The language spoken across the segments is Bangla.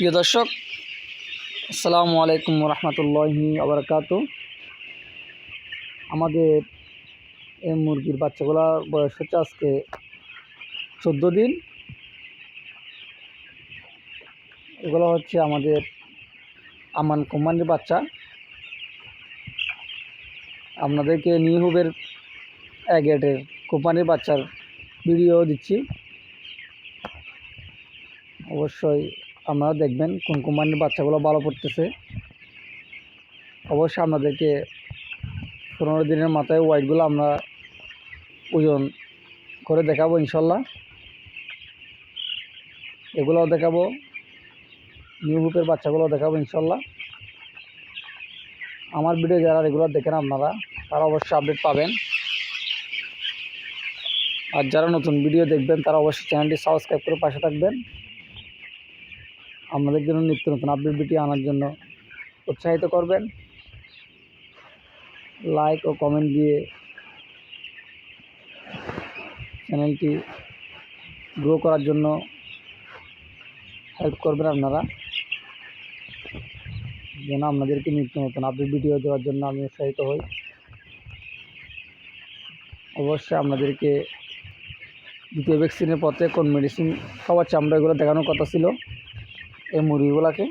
প্রিয় দর্শক, আসসালামু আলাইকুম রহমতুল্লাহি আবরকাত। আমাদের এই মুরগির বাচ্চাগুলোর বয়স হচ্ছে আজকে চোদ্দ দিন। এগুলো হচ্ছে আমাদের আমান কোম্পানির বাচ্চা। আপনাদেরকে নিউ হুবের অ্যাগেটের কোম্পানির বাচ্চার ভিডিও দিচ্ছি। অবশ্যই আপনারা দেখবেন কোন কোম্পানির বাচ্চাগুলো ভালো পড়তেছে। অবশ্যই আপনাদেরকে পনেরো দিনের মাথায় ওয়াইটগুলো আমরা ওজন করে দেখাবো ইনশাল্লাহ। এগুলোও দেখাবো। নিউ হুপের বাচ্চাগুলো দেখাবো ইনশাল্লাহ। আমার ভিডিও যারা রেগুলার দেখেন আপনারা, তারা অবশ্যই আপডেট পাবেন। আর যারা নতুন ভিডিও দেখবেন, তারা অবশ্যই চ্যানেলটি সাবস্ক্রাইব করে পাশে থাকবেন। আমাদের জন্য নিত্য নতুন আপডেট ভিডিও আনার জন্য উৎসাহিত করবেন। লাইক ও কমেন্ট দিয়ে চ্যানেলটি গ্রো করার জন্য হেল্প করবেন আপনারা। যেন আপনাদেরকে নিত্য নতুন আপডেট ভিডিও দেওয়ার জন্য আমি উৎসাহিত হই। অবশ্যই আপনাদেরকে দ্বিতীয় ভ্যাকসিনের পথে কোন মেডিসিন খাওয়াচ্ছে আমরা এগুলো দেখানোর কথা ছিল। এই মুরগিগুলোকে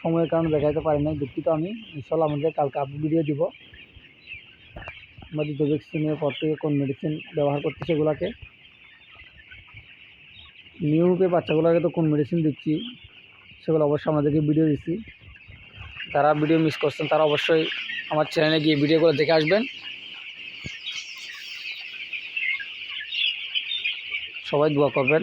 সময়ের কারণে দেখাতে পারি নাই। দুঃখিত আমি। ইনশাল্লাহ আমাদের কালকে আপডেট ভিডিও দিব। দ্বিতীয় ভ্যাকসিনের পর থেকে কোন মেডিসিন ব্যবহার করছি সেগুলোকে নিয়মিত বাচ্চাগুলোকে তো কোন মেডিসিন দিচ্ছি, সেগুলো অবশ্যই আমাদেরকে ভিডিও দিচ্ছি যারা ভিডিও মিস করছেন, তারা অবশ্যই আমার চ্যানেলে গিয়ে ভিডিওগুলো দেখে আসবেন। সবাই দোয়া করবেন।